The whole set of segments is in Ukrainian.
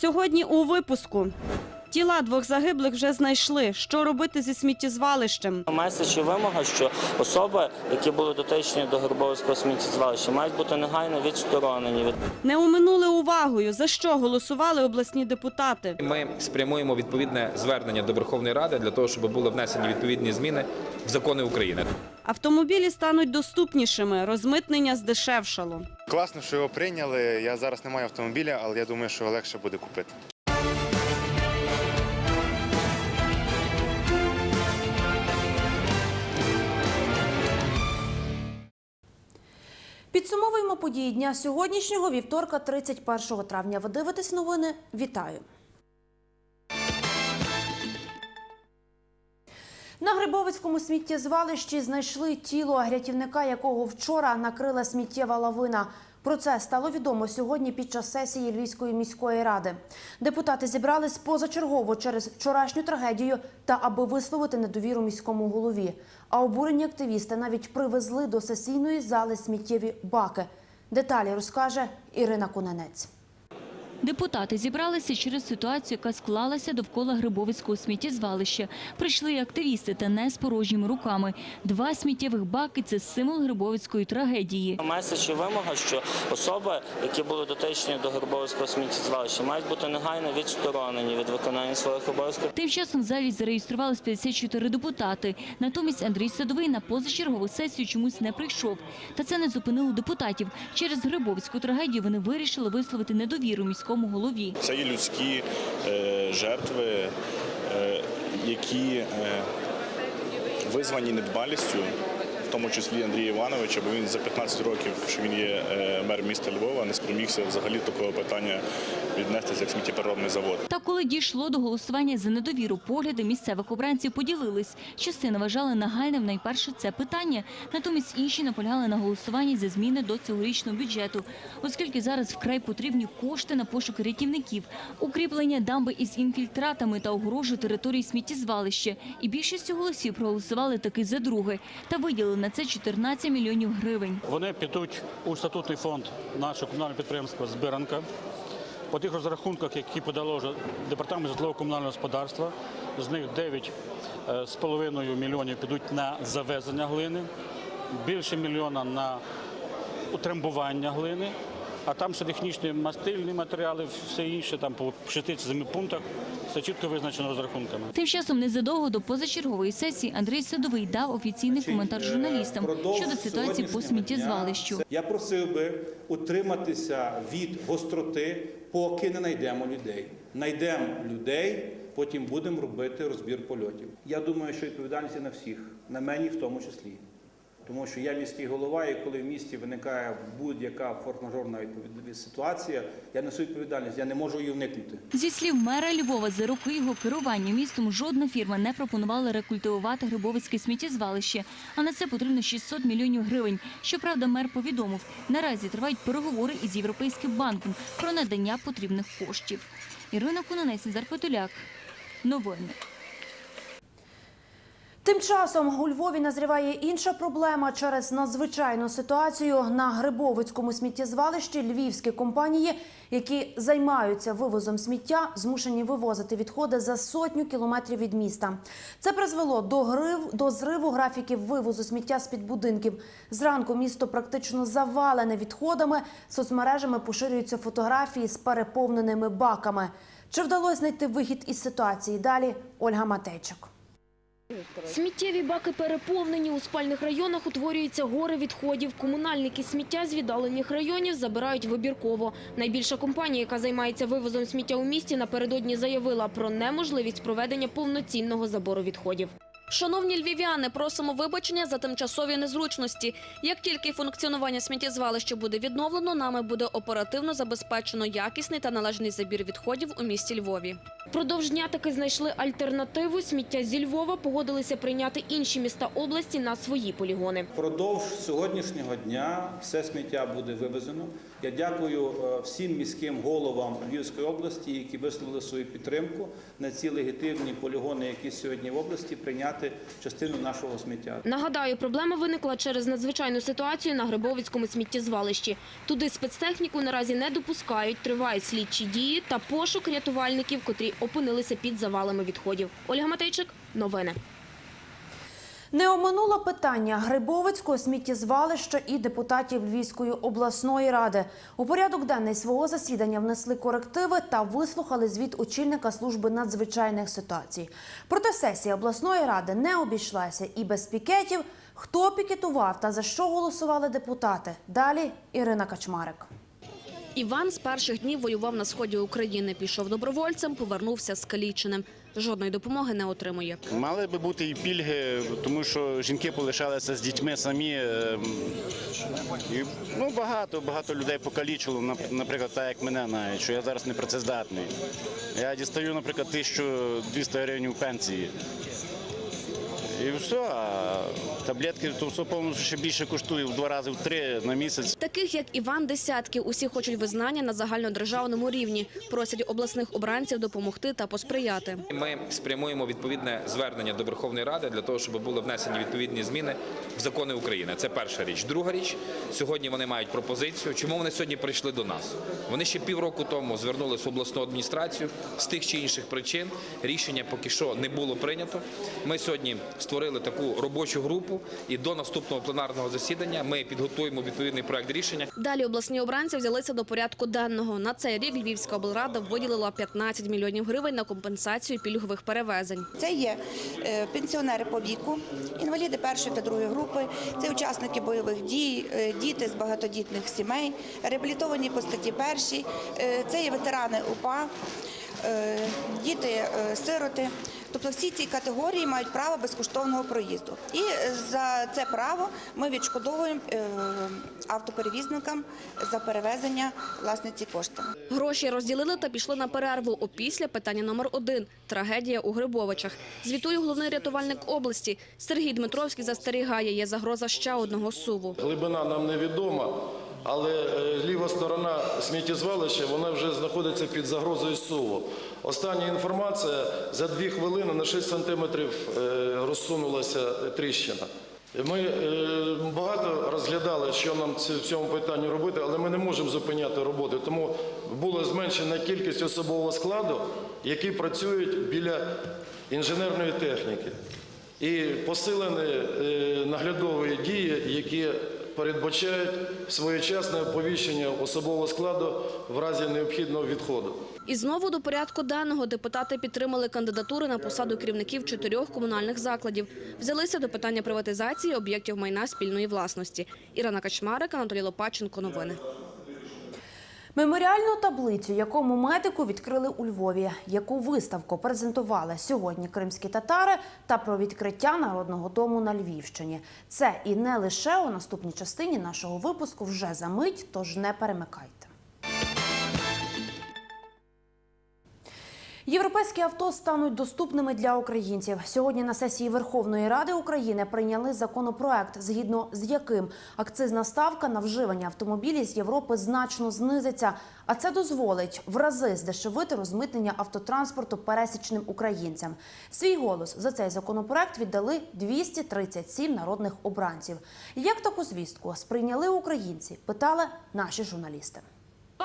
Сьогодні у випуску. Тіла двох загиблих вже знайшли. Що робити зі сміттєзвалищем? Меседж і вимога, що особи, які були дотичні до Горбовського сміттєзвалища, мають бути негайно відсторонені від Не уминули увагою, за що голосували обласні депутати. Ми спрямуємо відповідне звернення до Верховної Ради для того, щоб були внесені відповідні зміни в закони України. Автомобілі стануть доступнішими, розмитнення здешевшало. Класно, що його прийняли. Я зараз не маю автомобіля, але я думаю, що легше буде купити. Підсумовуємо події дня сьогоднішнього вівторка, 31 травня. Ви дивитесь новини. Вітаю. На Грибовицькому сміттєзвалищі знайшли тіло рятівника, якого вчора накрила сміттєва лавина. Про це стало відомо сьогодні під час сесії Львівської міської ради. Депутати зібрались позачергово через вчорашню трагедію та аби висловити недовіру міському голові. А обурені активісти навіть привезли до сесійної зали сміттєві баки. Деталі розкаже Ірина Кунанець. Депутати зібралися через ситуацію, яка склалася довкола Грибовицького сміттєзвалища. Прийшли і активісти та не з порожніми руками. Два сміттєвих баки – це символ Грибовицької трагедії. меседж і вимога, що особи, які були дотичні до Горбовського сміттєзвалища, мають бути негайно відсторонені від виконання своїх обов'язків. Тим часом в залі зареєструвалось 54 депутати. Натомість Андрій Садовий на позачергову сесію чомусь не прийшов. Та це не зупинило депутатів. Через Грибовицьку трагедію вони вирішили висловити недовіру міському голові. Це є людські е, жертви, е, які е, визвані недбалістю, тому числі Андрія Івановича, бо він за 15 років, що він є е, мер міста Львова, не спромігся взагалі такого питання віднести як сміттєпереробний завод. Та коли дійшло до голосування за недовіру, погляди місцевих обранців поділились. Частина вважала нагальним найперше це питання. Натомість інші наполягали на голосуванні за зміни до цьогорічного бюджету, оскільки зараз вкрай потрібні кошти на пошук рятівників, укріплення дамби із інфільтратами та огорожу території сміттєзвалища. І більшістю голосів проголосували таки за друге та виділили на це 14 мільйонів гривень. Вони підуть у статутний фонд нашого комунального підприємства Збиранка. По тих розрахунках, які подало департамент житлово-комунального господарства, з них 9,5 мільйонів підуть на завезення глини, більше мільйона на утрамбування глини, а там ще технічні мастильні матеріали, все інше, там по 67 пунктах, все чітко визначено розрахунками. Тим часом незадовго до позачергової сесії Андрій Садовий дав офіційний коментар журналістам Впродовж щодо ситуації по сміттєзвалищу. Я просив би утриматися від гостроти, поки не знайдемо людей. Найдемо людей, потім будемо робити розбір польотів. Я думаю, що відповідальність на всіх, на мені в тому числі. Тому що я міський голова, і коли в місті виникає будь-яка форс-мажорна ситуація, я несу відповідальність, я не можу її уникнути. Зі слів мера Львова, за роки його керування містом жодна фірма не пропонувала рекультивувати Грибовицьке сміттєзвалище. А на це потрібно 600 мільйонів гривень. Щоправда, мер повідомив, наразі тривають переговори із Європейським банком про надання потрібних коштів. Ірина Кунанець, Назар Новини. Тим часом у Львові назріває інша проблема через надзвичайну ситуацію на Грибовицькому сміттєзвалищі. Львівські компанії, які займаються вивозом сміття, змушені вивозити відходи за сотню кілометрів від міста. Це призвело до грив до зриву графіків вивозу сміття з під будинків. Зранку місто практично завалене відходами. Соцмережами поширюються фотографії з переповненими баками. Чи вдалося знайти вихід із ситуації? Далі Ольга Матейчик. Сміттєві баки переповнені. У спальних районах утворюються гори відходів. Комунальники сміття з віддалених районів забирають вибірково. Найбільша компанія, яка займається вивозом сміття у місті, напередодні заявила про неможливість проведення повноцінного забору відходів. Шановні львів'яни, просимо вибачення за тимчасові незручності. Як тільки функціонування сміттєзвалища буде відновлено, нами буде оперативно забезпечено якісний та належний забір відходів у місті Львові. Продовж дня таки знайшли альтернативу. Сміття зі Львова погодилися прийняти інші міста області на свої полігони. Впродовж сьогоднішнього дня все сміття буде вивезено. Я дякую е, всім міським головам Львівської області, які висловили свою підтримку на ці легітимні полігони, які сьогодні в області прийняти частину нашого сміття. Нагадаю, проблема виникла через надзвичайну ситуацію на Грибовицькому сміттєзвалищі. Туди спецтехніку наразі не допускають, тривають слідчі дії та пошук рятувальників, котрі опинилися під завалами відходів. Ольга Матейчик, новини. Не оминуло питання Грибовицького сміттєзвалища і депутатів Львівської обласної ради. У порядок денний свого засідання внесли корективи та вислухали звіт очільника служби надзвичайних ситуацій. Проте сесія обласної ради не обійшлася і без пікетів. Хто пікетував та за що голосували депутати? Далі Ірина Качмарик. Іван з перших днів воював на сході України. Пішов добровольцем, повернувся скаліченим. Жодної допомоги не отримує. Мали би бути і пільги, тому що жінки полишалися з дітьми самі. е, І, ну, багато, багато людей покалічило, наприклад, так як мене навіть, що я зараз не працездатний. Я дістаю, наприклад, 1200 гривень пенсії. І все, а таблетки то все повністю ще більше коштує в два рази в три на місяць. Таких як Іван десятки. Усі хочуть визнання на загальнодержавному рівні. Просять обласних обранців допомогти та посприяти. Ми спрямуємо відповідне звернення до Верховної Ради для того, щоб були внесені відповідні зміни в закони України. Це перша річ. Друга річ, сьогодні вони мають пропозицію. Чому вони сьогодні прийшли до нас? Вони ще півроку тому звернулися в обласну адміністрацію з тих чи інших причин. Рішення поки що не було прийнято. Ми сьогодні створили таку робочу групу, і до наступного пленарного засідання ми підготуємо відповідний проект рішення. Далі обласні обранці взялися до порядку денного. На цей рік Львівська облрада виділила 15 мільйонів гривень на компенсацію пільгових перевезень. Це є е, пенсіонери по віку, інваліди першої та другої групи, це учасники бойових дій, е, діти з багатодітних сімей, реабілітовані по статті першій, е, це є ветерани УПА, діти сироти. Тобто всі ці категорії мають право безкоштовного проїзду. І е, за це право ми відшкодовуємо е, автоперевізникам за перевезення власне ці кошти. Гроші розділили та пішли на перерву. Опісля питання номер один – трагедія у Грибовичах. Звітує головний рятувальник області. Сергій Дмитровський застерігає, є загроза ще одного суву. Глибина нам невідома, але е, ліва сторона сміттєзвалища вона вже знаходиться під загрозою суву. Остання інформація за дві хвилини на 6 сантиметрів е, розсунулася тріщина. Ми е, багато розглядали, що нам в цьому питанні робити, але ми не можемо зупиняти роботу. Тому була зменшена кількість особового складу, які працюють біля інженерної техніки. І посилені е, наглядові дії, які передбачають своєчасне оповіщення особового складу в разі необхідного відходу. І знову до порядку денного депутати підтримали кандидатури на посаду керівників чотирьох комунальних закладів. Взялися до питання приватизації об'єктів майна спільної власності. Ірина Качмарик, Анатолій Лопаченко. Новини. Меморіальну таблицю, якому медику відкрили у Львові, яку виставку презентували сьогодні кримські татари, та про відкриття народного дому на Львівщині. Це і не лише у наступній частині нашого випуску вже за мить, тож не перемикайте. Європейські авто стануть доступними для українців. Сьогодні на сесії Верховної Ради України прийняли законопроект, згідно з яким акцизна ставка на вживання автомобілів з Європи значно знизиться. А це дозволить в рази здешевити розмитнення автотранспорту пересічним українцям. Свій голос за цей законопроект віддали 237 народних обранців. Як таку звістку сприйняли українці? Питали наші журналісти.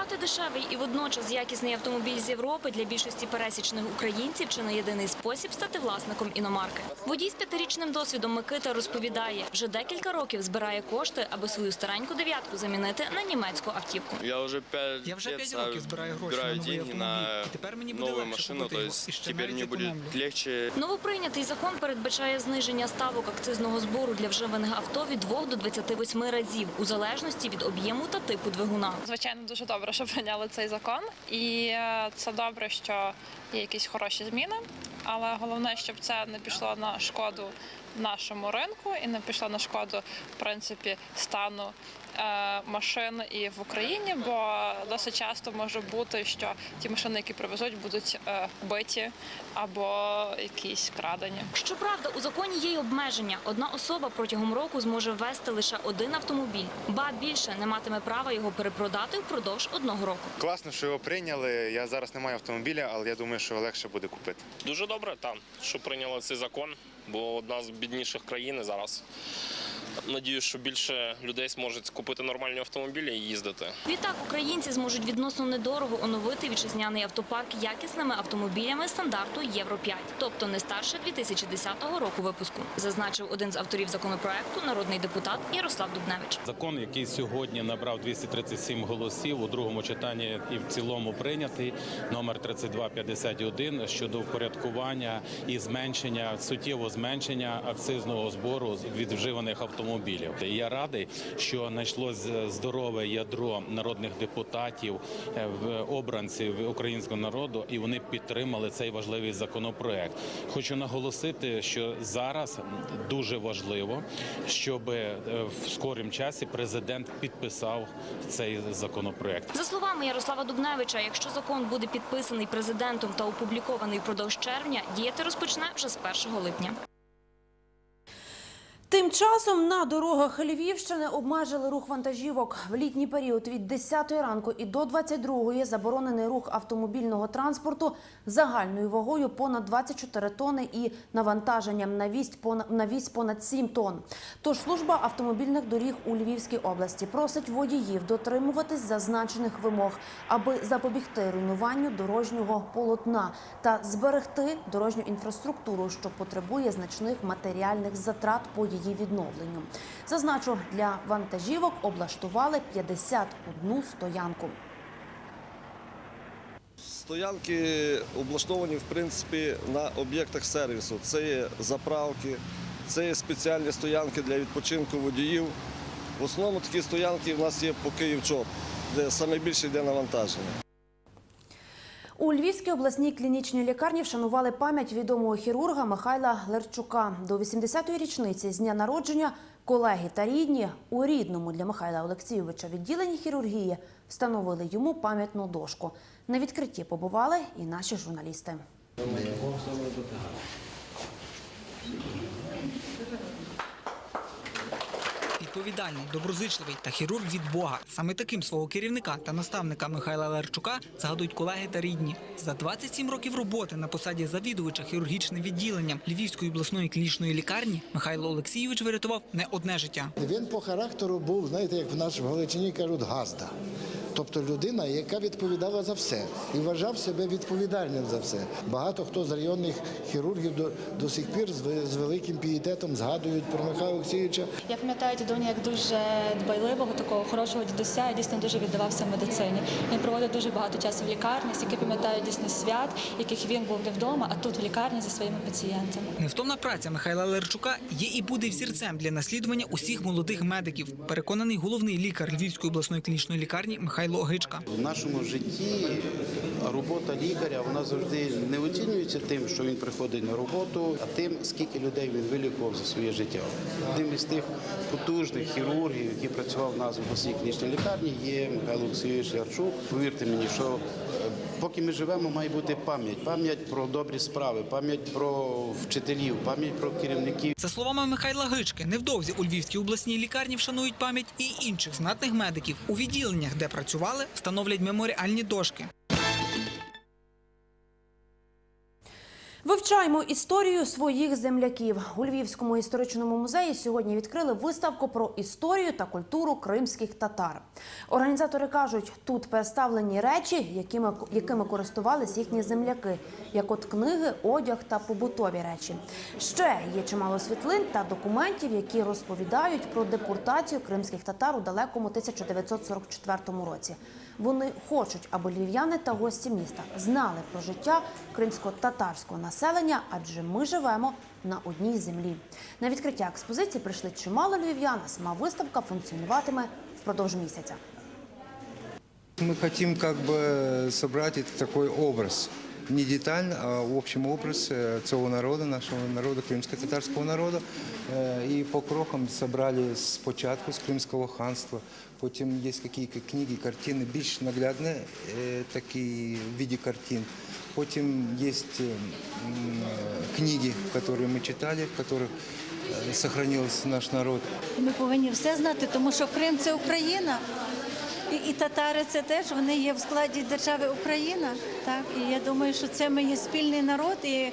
Бати дешевий і водночас якісний автомобіль з Європи для більшості пересічних українців чи не єдиний спосіб стати власником іномарки. Водій з п'ятирічним досвідом Микита розповідає, вже декілька років збирає кошти, аби свою стареньку дев'ятку замінити на німецьку автівку. Я вже 5 Я вже п'ять років збираю гроші на новий на автомобіль. І тепер мені буде легше машину, то його. І ще зекономлю. легче Новоприйнятий закон передбачає зниження ставок акцизного збору для вживаних авто від 2 до 28 разів, у залежності від об'єму та типу двигуна. Звичайно, дуже добре, що прийняли цей закон, і е, це добре, що є якісь хороші зміни. Але головне, щоб це не пішло на шкоду нашому ринку і не пішла на шкоду в принципі стану е, машин і в Україні, бо досить часто може бути, що ті машини, які привезуть, будуть е, биті або якісь крадені. Щоправда, у законі є й обмеження. Одна особа протягом року зможе ввести лише один автомобіль, ба більше не матиме права його перепродати впродовж одного року. Класно, що його прийняли. Я зараз не маю автомобіля, але я думаю, що легше буде купити. Дуже добре, там, що прийняли цей закон, бо одна з бідніших країн зараз. Надіюсь, що більше людей зможуть купити нормальні автомобілі і їздити. Відтак українці зможуть відносно недорого оновити вітчизняний автопарк якісними автомобілями стандарту Євро 5, тобто не старше 2010 року випуску, зазначив один з авторів законопроекту, народний депутат Ярослав Дубневич. Закон, який сьогодні набрав 237 голосів у другому читанні і в цілому прийнятий, номер 3251 щодо впорядкування і зменшення суттєвого зменшення акцизного збору від вживаних автомобілів. Я радий, що знайшлось здорове ядро народних депутатів, е, обранців українського народу, і вони підтримали цей важливий законопроект. Хочу наголосити, що зараз дуже важливо, щоб е, в скорім часі президент підписав цей законопроект. За словами Ярослава Дубневича, якщо закон буде підписаний президентом та опублікований впродовж червня, діяти розпочне вже з 1 липня. Тим часом на дорогах Львівщини обмежили рух вантажівок. В літній період від 10 ранку і до 22 заборонений рух автомобільного транспорту загальною вагою понад 24 тонни і навантаженням на вісь понад, понад 7 тонн. Тож служба автомобільних доріг у Львівській області просить водіїв дотримуватись зазначених вимог, аби запобігти руйнуванню дорожнього полотна та зберегти дорожню інфраструктуру, що потребує значних матеріальних затрат по її відновленню. Зазначу, для вантажівок облаштували 51 стоянку. Стоянки облаштовані в принципі на об'єктах сервісу. Це є заправки, це є спеціальні стоянки для відпочинку водіїв. В основному такі стоянки в нас є по Київчоп, де найбільше йде навантаження. У Львівській обласній клінічній лікарні вшанували пам'ять відомого хірурга Михайла Лерчука. До 80-ї річниці з дня народження колеги та рідні у рідному для Михайла Олексійовича відділенні хірургії встановили йому пам'ятну дошку. На відкритті побували і наші журналісти. Відповідальний, доброзичливий та хірург від Бога. Саме таким свого керівника та наставника Михайла Ларчука згадують колеги та рідні. За 27 років роботи на посаді завідувача хірургічним відділенням Львівської обласної клінічної лікарні Михайло Олексійович врятував не одне життя. Він по характеру був, знаєте, як в нас в Галичині кажуть, газда. Тобто людина, яка відповідала за все і вважав себе відповідальним за все. Багато хто з районних хірургів до, до сих пір з, з великим пієтетом згадують про Михайла Олексійовича. Я пам'ятаю дідуня як дуже дбайливого, такого хорошого дідуся і дійсно дуже віддавався медицині. Він проводив дуже багато часу в лікарні, скільки пам'ятаю дійсно свят, яких він був не вдома, а тут в лікарні зі своїми пацієнтами. Невтомна праця Михайла Лерчука є і буде взірцем для наслідування усіх молодих медиків. Переконаний головний лікар Львівської обласної клінічної лікарні Михайло Огичка. В нашому житті робота лікаря вона завжди не оцінюється тим, що він приходить на роботу, а тим, скільки людей він вилікував за своє життя. Одним із тих потужних хірургів, який працював в нас в обласній клінічній лікарні, є Михайло Олексійович Ярчук. Повірте мені, що е, поки ми живемо, має бути пам'ять. Пам'ять про добрі справи, пам'ять про вчителів, пам'ять про керівників. За словами Михайла Гички, невдовзі у Львівській обласній лікарні вшанують пам'ять і інших знатних медиків. У відділеннях, де працювали, встановлять меморіальні дошки. Вивчаємо історію своїх земляків. У Львівському історичному музеї сьогодні відкрили виставку про історію та культуру кримських татар. Організатори кажуть, тут представлені речі, якими, якими користувались їхні земляки, як от книги, одяг та побутові речі. Ще є чимало світлин та документів, які розповідають про депортацію кримських татар у далекому 1944 році. Вони хочуть, аби львів'яни та гості міста знали про життя кримсько-татарського населення, адже ми живемо на одній землі. На відкриття експозиції прийшли чимало львів'ян. а Сама виставка функціонуватиме впродовж місяця. Мы хотим как бы собрать это такой образ не детально, а в общем образ е, цього народу, нашого народу, кримсько-татарського народу. Е, І по крокам зібрали спочатку з Кримського ханства, потім є якісь книги, картини, більш наглядні, е, такі в виді картин. Потім є книги, які ми читали, в яких е, наш народ. Ми повинні все знати, тому що Крим це Україна. І, і татари це теж вони є в складі держави Україна. Так і я думаю, що це ми є спільний народ. І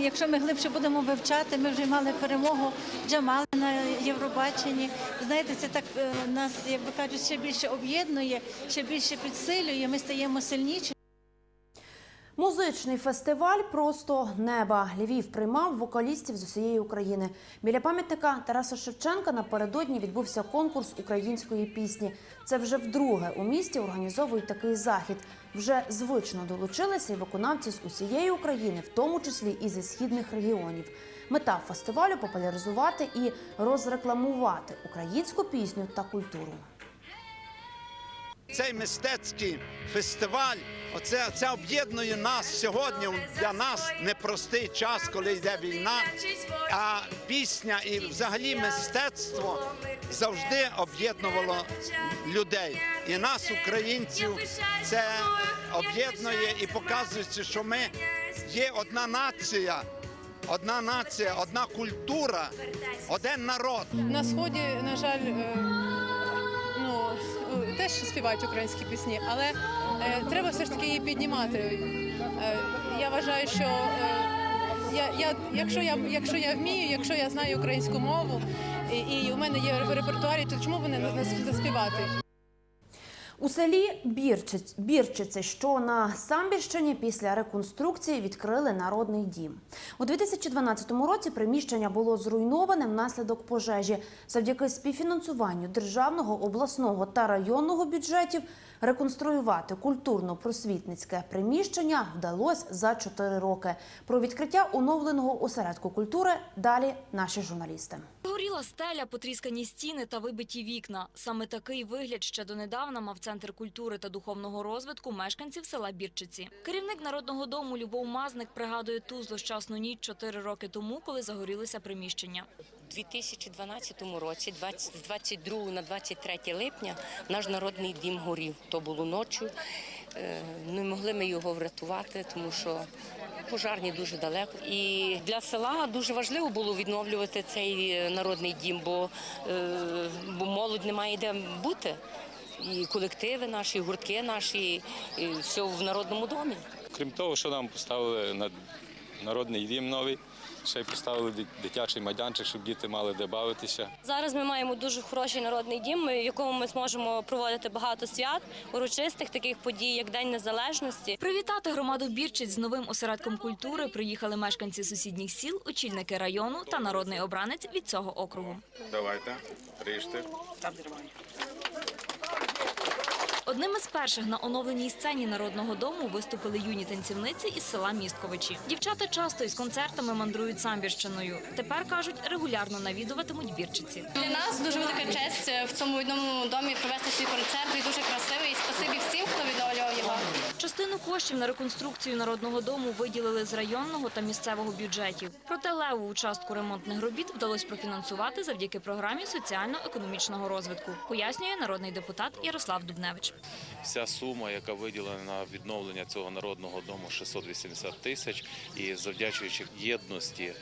якщо ми глибше будемо вивчати, ми вже мали перемогу Джамали на Євробаченні. Знаєте, це так е, нас, як би кажуть, ще більше об'єднує, ще більше підсилює. Ми стаємо сильніші. Музичний фестиваль просто неба. Львів приймав вокалістів з усієї України. Біля пам'ятника Тараса Шевченка напередодні відбувся конкурс української пісні. Це вже вдруге у місті організовують такий захід. Вже звично долучилися й виконавці з усієї України, в тому числі і зі східних регіонів. Мета фестивалю популяризувати і розрекламувати українську пісню та культуру. Цей мистецький фестиваль, оце це об'єднує нас сьогодні. Для нас непростий час, коли йде війна. А пісня і взагалі мистецтво завжди об'єднувало людей. І нас, українців, це об'єднує і показує, що ми є одна нація, одна нація, одна культура, один народ. На сході, на жаль, е, теж співають українські пісні, але е, треба все ж таки її піднімати. Е, Я вважаю, що е, я, я, якщо я якщо я вмію, якщо я знаю українську мову і, і у мене є в репертуарі, то чому б не, заспівати? У селі Бірчиць, Бірчиці, що на Самбірщині після реконструкції відкрили народний дім. У 2012 році приміщення було зруйноване внаслідок пожежі. Завдяки співфінансуванню державного, обласного та районного бюджетів реконструювати культурно-просвітницьке приміщення вдалося за 4 роки. Про відкриття оновленого осередку культури далі наші журналісти. Горіла стеля, потріскані стіни та вибиті вікна. Саме такий вигляд ще донедавна мав центр культури та духовного розвитку мешканців села Бірчиці. Керівник народного дому Любов Мазник пригадує ту злощасну ніч чотири роки тому, коли загорілися приміщення. У 2012 році, 20 з 22 на 23 липня, наш народний дім горів. То було ночі. Е, Не могли ми його врятувати, тому що пожарні дуже далеко. І для села дуже важливо було відновлювати цей е, народний дім, бо, е, бо молодь не має де бути. І колективи наші, і гуртки наші, і все в народному домі. Крім того, що нам поставили на народний дім новий, ще й поставили дитячий майданчик, щоб діти мали де бавитися. Зараз ми маємо дуже хороший народний дім, в якому ми зможемо проводити багато свят, урочистих таких подій, як День Незалежності. Привітати громаду Бірчиць з новим осередком культури приїхали мешканці сусідніх сіл, очільники району та народний обранець від цього округу. Давайте, ріжте. Одним із перших на оновленій сцені народного дому виступили юні танцівниці із села Містковичі. Дівчата часто із концертами мандрують самбірщиною. Тепер кажуть, регулярно навідуватимуть бірчиці. Для нас дуже велика честь в цьому одному домі провести свій концерт. і дуже красивий. І спасибі всім, хто відновлював його. Частину коштів на реконструкцію народного дому виділили з районного та місцевого бюджетів. Проте леву частку ремонтних робіт вдалося профінансувати завдяки програмі соціально-економічного розвитку, пояснює народний депутат Ярослав Дубневич. Вся сума, яка виділена на відновлення цього народного дому, 680 тисяч. І завдячуючи єдності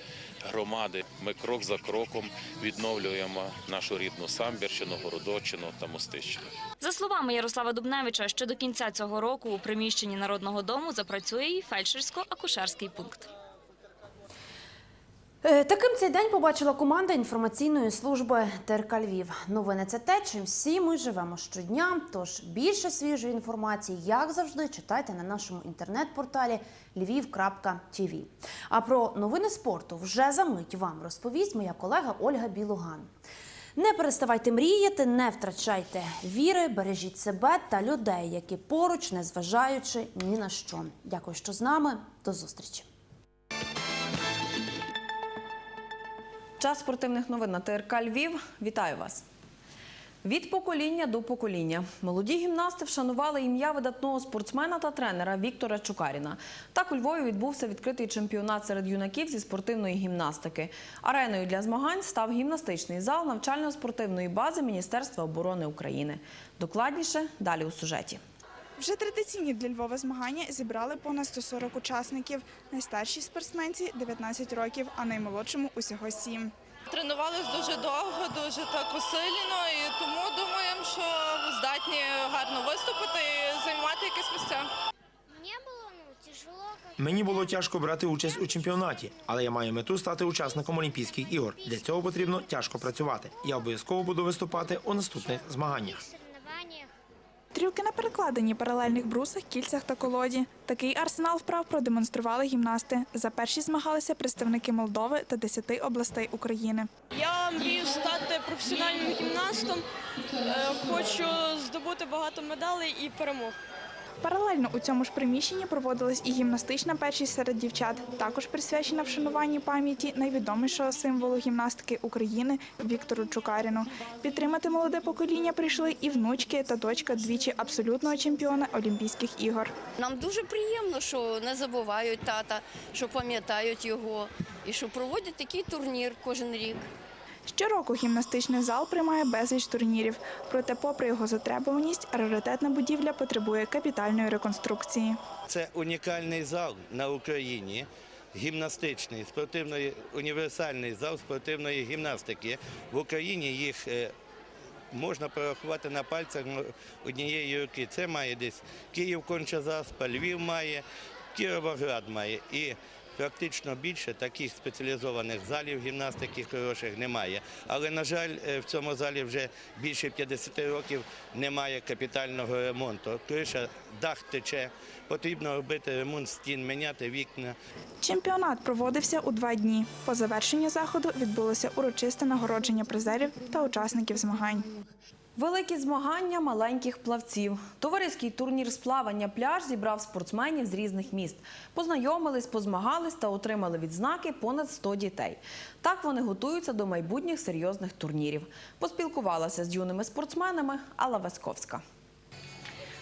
громади, ми крок за кроком відновлюємо нашу рідну Самбірщину, Городочину та Мостищину. За словами Ярослава Дубневича, ще до кінця цього року у приміщенні народного дому запрацює і фельдшерсько-акушерський пункт. Е, Таким цей день побачила команда інформаційної служби ТРК Львів. Новини це те, чим всі ми живемо щодня. Тож більше свіжої інформації, як завжди, читайте на нашому інтернет-порталі lviv.tv. А про новини спорту вже за мить вам розповість моя колега Ольга Білуган. Не переставайте мріяти, не втрачайте віри, бережіть себе та людей, які поруч, незважаючи ні на що. Дякую, що з нами. До зустрічі. Час спортивних новин на ТРК Львів. Вітаю вас. Від покоління до покоління молоді гімнасти вшанували ім'я видатного спортсмена та тренера Віктора Чукаріна. Так у Львові відбувся відкритий чемпіонат серед юнаків зі спортивної гімнастики. Ареною для змагань став гімнастичний зал навчально-спортивної бази Міністерства оборони України. Докладніше далі у сюжеті. Вже традиційні для Львова змагання зібрали понад 140 учасників. Найстаршій спортсменці 19 років, а наймолодшому усього 7. Тренувалися дуже довго, дуже так усилено, і тому думаємо, що здатні гарно виступити і займати якісь місця. Мені було тяжко брати участь у чемпіонаті, але я маю мету стати учасником Олімпійських ігор. Для цього потрібно тяжко працювати. Я обов'язково буду виступати у наступних змаганнях. Трюки на перекладині паралельних брусах, кільцях та колоді. Такий арсенал вправ продемонстрували гімнасти. За перші змагалися представники Молдови та 10 областей України. Я мрію стати професіональним гімнастом. Е, Хочу здобути багато медалей і перемог. Паралельно у цьому ж приміщенні проводилась і гімнастична першість серед дівчат, також присвячена вшануванню пам'яті найвідомішого символу гімнастики України Віктору Чукаріну. Підтримати молоде покоління прийшли і внучки та дочка двічі абсолютного чемпіона Олімпійських ігор. Нам дуже приємно, що не забувають тата, що пам'ятають його і що проводять такий турнір кожен рік. Щороку гімнастичний зал приймає безліч турнірів. Проте, попри його затребуваність, раритетна будівля потребує капітальної реконструкції. Це унікальний зал на Україні, гімнастичний, спортивної, універсальний зал спортивної гімнастики. В Україні їх е, можна порахувати на пальцях однієї руки. Це має десь Київ Кончазаспа, Львів має, Кіровоград має. І практично більше таких спеціалізованих залів гімнастики хороших немає. Але, на жаль, е, в цьому залі вже більше 50 років немає капітального ремонту. Криша, дах тече, потрібно робити ремонт стін, міняти вікна. Чемпіонат проводився у два дні. По завершенню заходу відбулося урочисте нагородження призерів та учасників змагань. Великі змагання маленьких плавців. Товариський турнір з плавання пляж зібрав спортсменів з різних міст. Познайомились, позмагались та отримали відзнаки понад 100 дітей. Так вони готуються до майбутніх серйозних турнірів. Поспілкувалася з юними спортсменами Алла Васковська.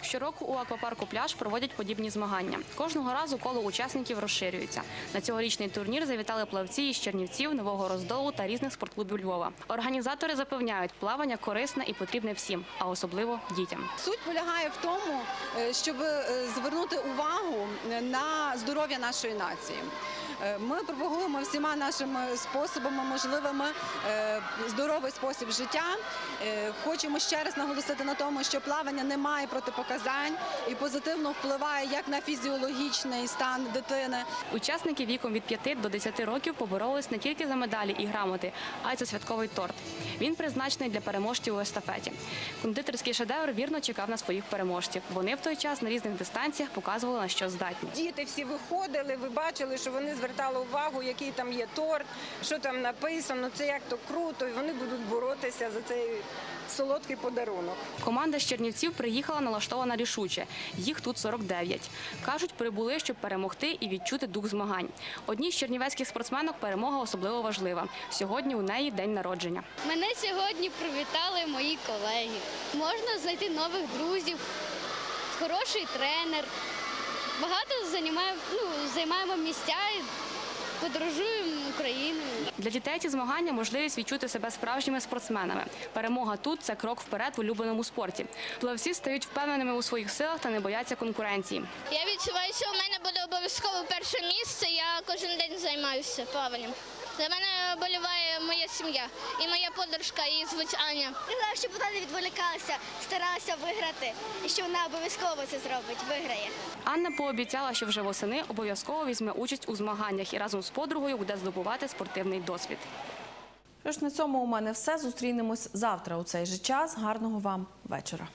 Щороку у аквапарку пляж проводять подібні змагання. Кожного разу коло учасників розширюється. На цьогорічний турнір завітали плавці із Чернівців, Нового Роздолу та різних спортклубів Львова. Організатори запевняють, плавання корисне і потрібне всім, а особливо дітям. Суть полягає в тому, е, щоб е, звернути увагу на здоров'я нашої нації. Е, Ми пропагуємо всіма нашими способами можливими е, здоровий спосіб життя. Е, Хочемо ще раз наголосити на тому, що плавання не має протипоказань і позитивно впливає як на фізіологічний стан дитини. Учасники віком від 5 до 10 років поборолись не тільки за медалі і грамоти, а й за святковий торт. Він призначений для переможців у естафеті. Кондитерський шедевр вірно чекав на своїх переможців. Вони в той час на різних дистанціях показували на що здатні. Діти всі виходили, ви бачили, що вони звертали увагу, який там є торт, що там написано, це як то круто, і вони будуть боротися за цей солодкий подарунок. Команда з Чернівців приїхала налаштована рішуче. Їх тут 49. Кажуть, прибули, щоб перемогти і відчути дух змагань. Одній з чернівецьких спортсменок перемога особливо важлива. Сьогодні у неї день народження. Мене сьогодні привітали мої колеги. Можна знайти нових друзів, хороший тренер. Багато займаємо, ну, займаємо місця і подорожуємо Україною. Для дітей ці змагання можливість відчути себе справжніми спортсменами. Перемога тут це крок вперед в улюбленому спорті. Плавці стають впевненими у своїх силах та не бояться конкуренції. Я відчуваю, що у мене буде обов'язково перше місце. Я кожен день займаюся плаванням. За мене боліває моя сім'я і моя подружка, її звуть Аня. Я щоб вона не відволікалася, старалася виграти, і що вона обов'язково це зробить, виграє. Анна пообіцяла, що вже восени обов'язково візьме участь у змаганнях і разом з подругою буде здобувати спортивний досвід. Тож на цьому у мене все. Зустрінемось завтра у цей же час. Гарного вам вечора.